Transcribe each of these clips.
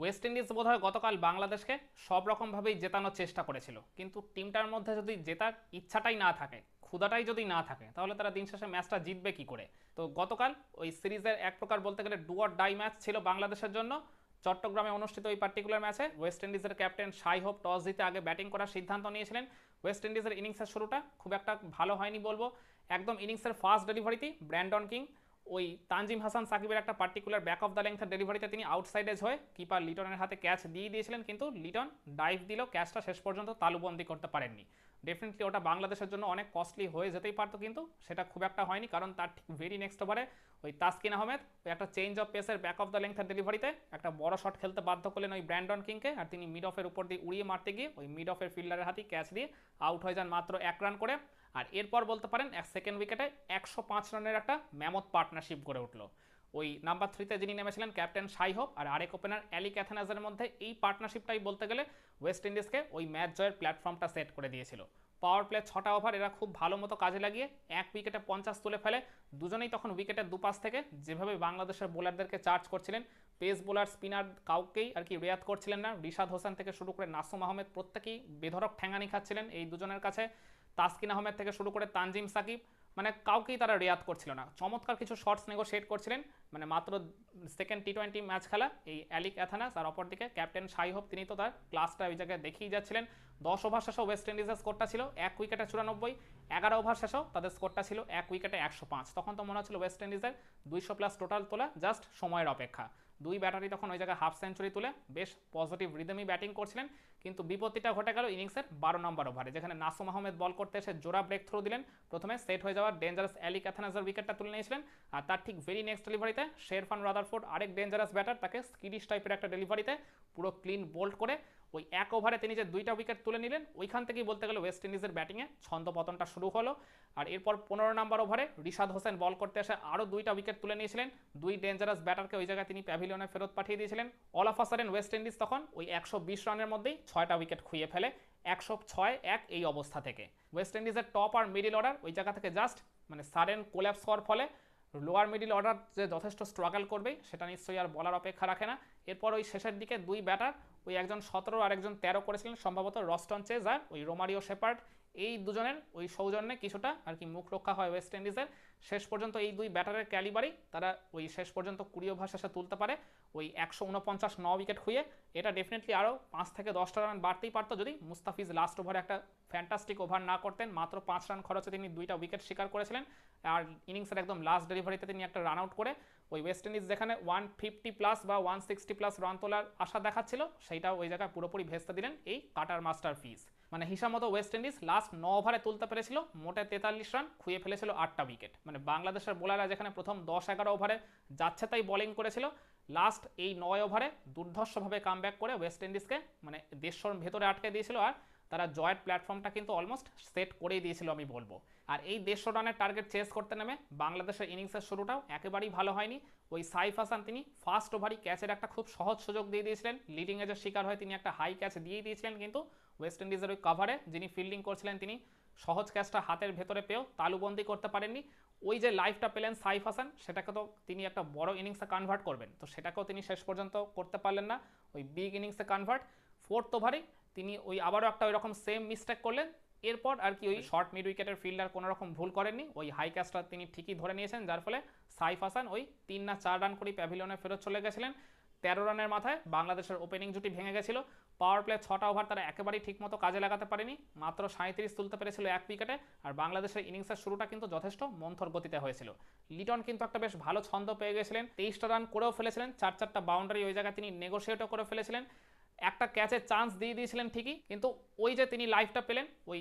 West Indies বোধহয় গতকাল বাংলাদেশকে সব রকমভাবেই জেতানোর চেষ্টা করেছিল। কিন্তু টিমটার মধ্যে যদি জেতার ইচ্ছাটাই না থাকে ক্ষুদাটাই যদি না থাকে, তাহলে তারা দিন শেষে ম্যাচটা জিতবে কি করে? তো গতকাল ওই সিরিজের এক প্রকার বলতে গেলে ডুয়ার ডাই ম্যাচ ছিল বাংলাদেশের জন্য। চট্টগ্রামে অনুষ্ঠিত ওই পার্টিকুলার ম্যাচে ওয়েস্ট ইন্ডিজের ক্যাপ্টেন সাই হোপ টস জিতে আগে ব্যাটিং করার সিদ্ধান্ত নিয়েছিলেন। ওয়েস্ট ইন্ডিজের ইনিংসের শুরুটা খুব একটা ভালো হয়নি বলব। একদম ইনিংসের ফার্স্ট ডেলিভারিতেই ব্র্যান্ডন কিং ওই তানজিম হাসান সাকিবের একটা পার্টিকুলার ব্যাক অফ দ্য লেংথের ডেলিভারিতে তিনি আউটসাইডেজ হয়ে কিপার লিটনের হাতে ক্যাচ দিয়ে দিয়েছিলেন, কিন্তু লিটন ডাইভ দিল ক্যাচটা শেষ পর্যন্ত তালুবন্দি করতে পারেননি। ডেফিনেটলি ওটা বাংলাদেশের জন্য অনেক কস্টলি হয়ে যেতেই পারতো, কিন্তু সেটা খুব একটা হয়নি, কারণ তার ঠিক ভেরি নেক্সট ওভারে ওই তাসকিন আহমেদ ওই একটা চেঞ্জ অফ পেসের ব্যাক অফ দ্য লেংথের ডেলিভারিতে একটা বড় শট খেলতে বাধ্য করলেন ওই ব্র্যান্ডন কিংকে, আর তিনি মিড অফের উপর দিয়ে উড়িয়ে মারতে গিয়ে ওই মিড অফের ফিল্ডারের হাতেই ক্যাচ দিয়ে আউট হয়ে যান মাত্র এক রান করে। আর এরপর বলতে পারেন এক সেকেন্ড উইকেটে একশো পাঁচ রানের একটা ম্যামথ পার্টনারশিপ গড়ে উঠল। ওই নাম্বার থ্রিতে যিনি নেমেছিলেন ক্যাপ্টেন সাই হোপ আর আরেক ওপেনার অ্যালি ক্যাথেনাজের মধ্যে এই পার্টনারশিপটাই বলতে গেলে ওয়েস্ট ইন্ডিজকে ওই ম্যাচ জয়ের প্ল্যাটফর্মটা সেট করে দিয়েছিল। পাওয়ার প্লে ছটা ওভার এরা খুব ভালো মতো কাজে লাগিয়ে এক উইকেটে পঞ্চাশ তুলে ফেলে। দুজনেই তখন উইকেটের দুপাশ থেকে যেভাবে বাংলাদেশের বোলারদেরকে চার্জ করছিলেন পেস বোলার স্পিনার কাউকেই আর কি রেয়াত করছিলেন না। রিশাদ হোসেন থেকে শুরু করে নাসুম আহমেদ প্রত্যেকেই বেধরক ঠ্যাঙানি খাচ্ছিলেন এই দুজনের কাছে। তাসকিন আহমেদ থেকে শুরু করে তানজিম সাকিব মানে কাউকেই তারা রেয়াত করছিল না। চমৎকার কিছু শর্টস নেগোশিয়েট করছিলেন মানে মাত্র সেকেন্ড টি টোয়েন্টি ম্যাচ খেলা, এই অ্যালিক অ্যাথানাস আর অপরদিকে ক্যাপ্টেন সাই হোপ, তিনি তো তার ক্লাসটা ওই জায়গায় দেখিয়ে যাচ্ছিলেন। দশ ওভার শেষেও ওয়েস্ট ইন্ডিজের স্কোরটা ছিল এক উইকেটে চুরানব্বই, এগারো ওভার শেষেও তাদের স্কোরটা ছিল এক উইকেটে একশো পাঁচ। তখন তো মনে হচ্ছিল ওয়েস্ট ইন্ডিজের দুইশো প্লাস টোটাল তোলা জাস্ট সময়ের অপেক্ষা। দুই ব্যাটারি তখন ওই জায়গায় হাফ সেঞ্চুরি তুলে, বেশ পজিটিভ রিদমই ব্যাটিং করছিলেন। কিন্তু বিপত্তিটা ঘটে গেল ইনিংসের বারো নম্বর ওভারে, যেখানে নাসুম আহমেদ বল করতে এসে জোড়া ব্রেক থ্রো দিলেন। প্রথমে সেট হয়ে যাওয়ার ডেঞ্জারাস অ্যালি ক্যাথানাজার উইকেটটা তুলে নিয়েছিলেন, আর তার ঠিক ভেরি নেক্সট ডেলিভারিতে শেরফান রাদারফোর্ড আরেক ডেঞ্জারাস ব্যাটার তাকে স্কিডিশ টাইপের একটা ডেলিভারিতে পুরো ক্লিন বোল্ড করে ওই এক ওভারে তিনি যে দুইটা উইকেট তুলে নিলেন, ওইখান থেকেই বলতে গেলে ওয়েস্ট ইন্ডিজের ব্যাটিংয়ে ছন্দ পতনটা শুরু হলো। আর এরপর পনেরো নম্বর ওভারে রিশাদ হোসেন বল করতে এসে আরও দুইটা উইকেট তুলে নিয়েছিলেন। দুই ডেঞ্জারাস ব্যাটারকে ওই জায়গায় তিনি প্যাভিলিয়নে ফেরত পাঠিয়ে দিয়েছিলেন। অল অফ আসারেন ওয়েস্ট ইন্ডিজ তখন ওই একশো বিশ রানের মধ্যেই ছয়টা উইকেট খুঁয়ে ফেলে, একশো ছয় এক এই অবস্থা থেকে। ওয়েস্ট ইন্ডিজের টপ আর মিডিল অর্ডার ওই জায়গা থেকে জাস্ট মানে সাডেন কোল্যাপস হওয়ার ফলে লোয়ার মিডিল অর্ডার যে যথেষ্ট স্ট্রাগল করবে সেটা নিশ্চয়ই আর বলার অপেক্ষা রাখে না। এরপর ওই শেষের দিকে দুই ব্যাটার ওই একজন সতেরো আর একজন তেরো করেছিলেন, সম্ভবত রস্টন চেজ আর ওই রোমারিও শেপার্ড। এই দুজনের, ওই সৌজন্যে কিছুটা আর কি মুখ রক্ষা হয় ওয়েস্ট ইন্ডিজের শেষ পর্যন্ত এই দুই ব্যাটারের ক্যালিবারেই তারা ওই শেষ পর্যন্ত কুড়ি ওভার শেষে তুলতে পারে, ওই একশো উনপঞ্চাশ ন উইকেট খুঁয়ে। এটা ডেফিনেটলি আরও পাঁচ থেকে দশটা রান বাড়তেই পারতো যদি মুস্তাফিজ লাস্ট ওভারে একটা ফ্যান্টাস্টিক ওভার না করতেন। মাত্র পাঁচ রান খরচে তিনি দুইটা উইকেট শিকার করেছিলেন আর ইনিংসের একদম লাস্ট ডেলিভারিতে তিনি একটা রান আউট করে ওই ওয়েস্ট ইন্ডিজ যেখানে ওয়ান ফিফটি প্লাস বা ওয়ান সিক্সটি প্লাস রান তোলার আশা দেখাচ্ছিল, সেইটা ওই জায়গায় পুরোপুরি ভেস্তে দিলেন এই কাটার মাস্টার ফিস মানে হিসাব মতো ওয়েস্ট ইন্ডিজ লাস্ট ন ওভারে তুলতে পেরেছিল, মোটে তেতাল্লিশ রান খুঁয়ে ফেলেছিল আটটা উইকেট মানে বাংলাদেশের বোলাররা যেখানে প্রথম দশ এগারো ওভারে যাচ্ছে তাই বোলিং করেছিল লাস্ট এই নয় ওভারে দুর্ধর্ষভাবে কাম করে ওয়েস্ট ইন্ডিজকে মানে দেড়শোর ভেতরে আটকে দিয়েছিল আর তারা জয়ের প্ল্যাটফর্মটা কিন্তু অলমোস্ট সেট করেই দিয়েছিল আমি বলব। আর এই দেড়শো রানের টার্গেট চেস করতে নেমে বাংলাদেশের ইনিংসের শুরুটাও একেবারেই ভালো হয়নি। ওই সাইফ হাসান তিনি ফার্স্ট ওভারই ক্যাচের একটা খুব সহজ সুযোগ দিয়ে দিয়েছিলেন লিডিং এজের শিকার হয়ে তিনি একটা হাই ক্যাচ দিয়ে দিয়েছিলেন কিন্তু ওয়েস্ট ইন্ডিজের ওই কাভারে যিনি ফিল্ডিং করছিলেন তিনি সহজ ক্যাচটা হাতের ভেতরে পেয়েও তালুবন্দি করতে পারেননি। ওই যে লাইফটা পেলেন সাইফ হাসান সেটাকে তো তিনি একটা বড় ইনিংসে কনভার্ট করবেন। তো সেটাকেও তিনি শেষ পর্যন্ত করতে পারলেন না। ওই বিগ ইনিংসে কনভার্ট ফোর্থ ওভারেই তিনি ওই আবারও একটা ওই রকম সেম মিস্টেক করলেন। এরপর আর কি ওই শর্ট মিড উইকেটের ফিল্ডার কোনো রকম ভুল করেননি। ওই হাই ক্যাচটা তিনি ঠিকই ধরে নিয়েছেন যার ফলে সাইফ হাসান ওই তিন না চার রান করেই প্যাভিলিয়নে ফেরত চলে গেছিলেন। তেরো রানের মাথায় বাংলাদেশের ওপেনিং জুটি ভেঙে গেছিল। পাওয়ার প্লে ছটা ওভার তারা একেবারেই ঠিকমতো কাজে লাগাতে পারেনি। মাত্র সাঁত্রিশ তুলতে পেরেছিল এক উইকেটে। আর বাংলাদেশের ইনিংসের শুরুটা কিন্তু যথেষ্ট মন্থর গতিতে হয়েছিল। লিটন কিন্তু একটা বেশ ভালো ছন্দ পেয়ে গেছিলেন। তেইশটা রান করেও ফেলেছিলেন। চার চারটা বাউন্ডারি ওই জায়গায় তিনি নেগোসিয়েটও করে ফেলেছিলেন। একটা ক্যাচের চান্স দিয়ে দিয়েছিলেন ঠিকই। কিন্তু ওই যে তিনি লাইফটা পেলেন, ওই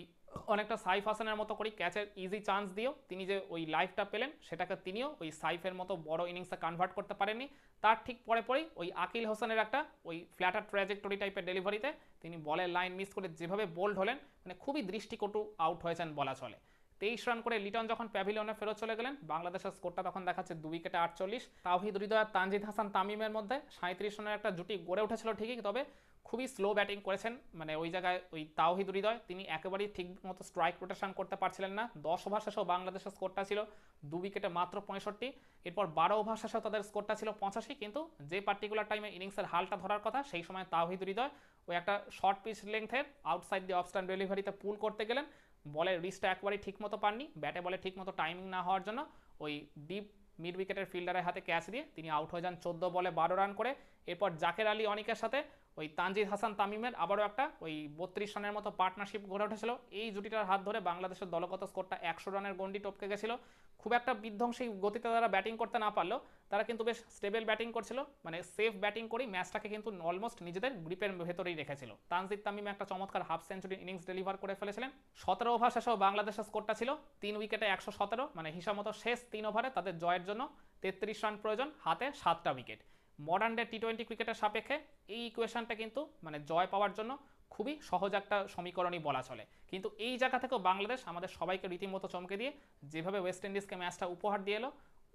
অনেকটা সাইফ হাসানের মতো করেই ক্যাচের ইজি চান্স দিয়েও তিনি যে ওই লাইফটা পেলেন, সেটাকে তিনিও ওই সাইফের মতো বড় ইনিংসে কনভার্ট করতে পারেননি। তার ঠিক পরে পরেই ওই আকিল হোসেনের একটা ওই ফ্ল্যাটার ট্র্যাজেক্টরি টাইপের ডেলিভারিতে তিনি বলের লাইন মিস করে যেভাবে বোল্ড হলেন মানে খুবই দৃষ্টিকটু আউট হয়েছেন বলা চলে। তেইশ রান করে লিটন যখন প্যাভিলিয়নে ফেরত চলে গেলেন, বাংলাদেশের স্কোরটা তখন দেখাচ্ছে দু উইকেটে আটচল্লিশ। তাওহিদ হৃদয় তানজিদ হাসান তামিমের মধ্যে সাঁত্রিশ রানের একটা জুটি গড়ে উঠেছিল ঠিকই, তবে খুবই স্লো ব্যাটিং করেছেন। মানে ওই জায়গায় ওই তাওহিদ হৃদয়, তিনি একেবারেই ঠিক মতো স্ট্রাইক রোটেশন করতে পারছিলেন না। দশ ওভার শেষেও বাংলাদেশের স্কোরটা ছিল দু উইকেটে মাত্র পঁয়ষট্টি। এরপর বারো ওভার শেষেও তাদের স্কোরটা ছিল পঁচাশি। কিন্তু যে পার্টিকুলার টাইমে ইনিংসের হালটা ধরার কথা, সেই সময় তাওহিদ হৃদয় ওই একটা শর্ট পিচ লেংথের আউটসাইড দিয়ে অফস্টান ডেলিভারিতে পুল করতে গেলেন। বলের রিচটা একবারেই ঠিক মতো পাননি। ব্যাটে বলে ঠিক মতো টাইমিং না হওয়ার জন্য ওই ডিপ মিড উইকেটের ফিল্ডারের হাতে ক্যাচ দিয়ে তিনি আউট হয়ে যান চোদ্দ বলে বারো রান করে। এরপর জাকের আলী অনিকের সাথে ওই তানজিদ হাসান তামিমের আবারও একটা ওই বত্রিশ রানের মতো পার্টনারশিপ গড়ে উঠেছিল। এই জুটিটার হাত ধরে বাংলাদেশের দলগত স্কোরটা একশো রানের গন্ডি টপকে গেছিল। খুব একটা বিধ্বংসী গতিতে তারা ব্যাটিং করতে না পারলেও তারা কিন্তু বেশ স্টেবল ব্যাটিং করছিল। মানে সেফ ব্যাটিং করেই ম্যাচটাকে কিন্তু অলমোস্ট নিজেদের গ্রিপের ভেতরেই রেখেছিল। তানজিদ তামিম একটা চমৎকার হাফ সেঞ্চুরি ইনিংস ডেলিভার করে ফেলেছিলেন। সতেরো ওভার শেষেও বাংলাদেশের স্কোরটা ছিল তিন উইকেটে একশো সতেরো। মানে হিসাব মতো শেষ তিন ওভারে তাদের জয়ের জন্য তেত্রিশ রান প্রয়োজন, হাতে সাতটা wicket modern day T twenty ক্রিকেটের সাপেক্ষে এই ইকুয়েশনটা কিন্তু মানে জয় পাওয়ার জন্য খুবই সহজ একটা সমীকরণই বলা চলে। কিন্তু এই জায়গা থেকেও বাংলাদেশ আমাদের সবাইকে রীতিমতো চমকে দিয়ে যেভাবে ওয়েস্ট ইন্ডিজকে ম্যাচটা উপহার দিয়ে এলো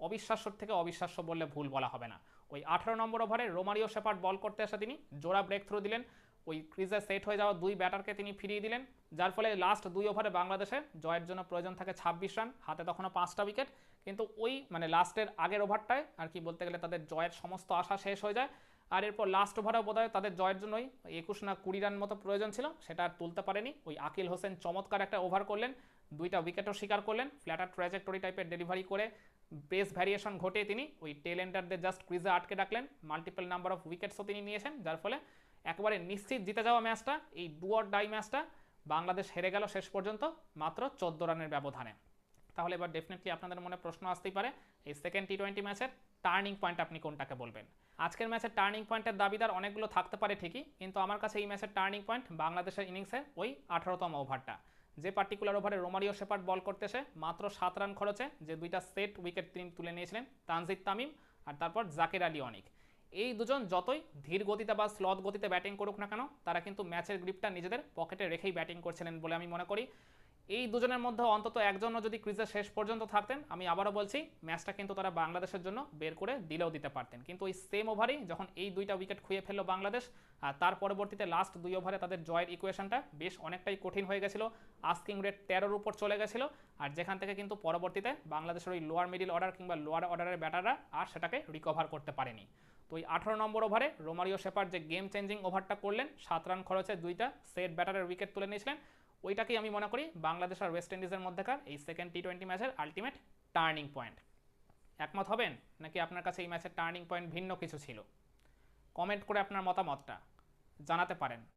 অবিশ্বাস্যর থেকে অবিশ্বাস্য বললে ভুল বলা হবে না। ওই আঠারো নম্বর ওভারে রোমারিও শেপার্ড বল করতে এসে তিনি জোড়া ব্রেক থ্রু দিলেন। ওই ক্রিজে সেট হয়ে যাওয়া দুই ব্যাটারকে তিনি ফিরিয়ে দিলেন। যার ফলে লাস্ট দুই ওভারে বাংলাদেশে জয়ের জন্য প্রয়োজন থাকে ছাব্বিশ রান হাতে তখনও পাঁচটা উইকেট কিন্তু ওই মানে লাস্টের আগের ওভারটায় আর কি বলতে গেলে তাদের জয়ের সমস্ত আশা শেষ হয়ে যায়। আর এরপর লাস্ট ওভারেও বোধহয় তাদের জয়ের জন্যই একুশ না কুড়ি রান মতো প্রয়োজন ছিল, সেটা আর তুলতে পারেনি। ওই আকিল হোসেন চমৎকার একটা ওভার করলেন, দুইটা উইকেটও স্বীকার করলেন ফ্ল্যাটার ট্র্যাজেক্টরি টাইপের ডেলিভারি করে বেস ভ্যারিয়েশন ঘটে তিনি ওই টেল এন্ডারদের জাস্ট ক্রিজে আটকে রাখলেন। মাল্টিপল নাম্বার অফ উইকেটসও তিনি নিয়েছেন, যার ফলে একেবারে নিশ্চিত জিতে যাওয়া ম্যাচটা এই ডু অর ডাই ম্যাচটা বাংলাদেশ হেরে গেল শেষ পর্যন্ত, মাত্র চোদ্দ রানের ব্যবধানে। তাহলে এবার ডেফিনেটলি আপনাদের মনে প্রশ্ন আসতেই পারে, এই সেকেন্ড টি টোয়েন্টি ম্যাচের টার্নিং পয়েন্ট আপনি কোনটাকে বলবেন? আজকের ম্যাচের টার্নিং পয়েন্টের দাবিদার অনেকগুলো থাকতে পারে ঠিকই, কিন্তু আমার কাছে এই ম্যাচের টার্নিং পয়েন্ট বাংলাদেশের ইনিংসে ওই আঠারোতম ওভারটা। যে পার্টিকুলার ওভারে রোমারিও শেপার্ড বল করতেছে মাত্র সাত রান খরচে যে দুইটা সেট উইকেট তিনি তুলে নিয়েছিলেন, তানজিদ তামিম আর তারপর জাকির আলী অনিক। এই দুজন যতই ধীর গতিতে বা স্লথ গতিতে ব্যাটিং করুক না কেন, তারা কিন্তু ম্যাচের গ্রিপটা নিজেদের পকেটে রেখেই ব্যাটিং করছিলেন বলে আমি মনে করি। এই দুজনের মধ্যে অন্তত একজনও যদি ক্রিজের শেষ পর্যন্ত থাকতেন, আমি আবারও বলছি, ম্যাচটা কিন্তু তারা বাংলাদেশের জন্য বের করে দিলেও দিতে পারতেন। কিন্তু ওই সেম ওভারেই যখন এই দুইটা উইকেট খুঁয়ে ফেলল বাংলাদেশ, আর তার পরবর্তীতে লাস্ট দুই ওভারে তাদের জয়ের ইকুয়েশনটা বেশ অনেকটাই কঠিন হয়ে গেছিল আস্কিং রেট তেরোর উপর চলে গেছিল, আর যেখান থেকে কিন্তু পরবর্তীতে বাংলাদেশের ওই লোয়ার মিডিল অর্ডার কিংবা লোয়ার অর্ডারের ব্যাটাররা আর সেটাকে রিকভার করতে পারেনি। তো ওই আঠারো নম্বর ওভারে রোমারিও শেপার যে গেম চেঞ্জিং ওভারটা করলেন, সাত রান খরচে দুইটা সেট ব্যাটারের উইকেট তুলে নিয়েছিলেন। ওইটাকেই আমি মনে করি বাংলাদেশ আর ওয়েস্ট ইন্ডিজের মধ্যেকার এই সেকেন্ড টি টোয়েন্টি ম্যাচের আলটিমেট টার্নিং পয়েন্ট একমত হবেন? নাকি আপনার কাছে এই ম্যাচের টার্নিং পয়েন্ট ভিন্ন কিছু ছিল? কমেন্ট করে আপনার মতামতটা জানাতে পারেন।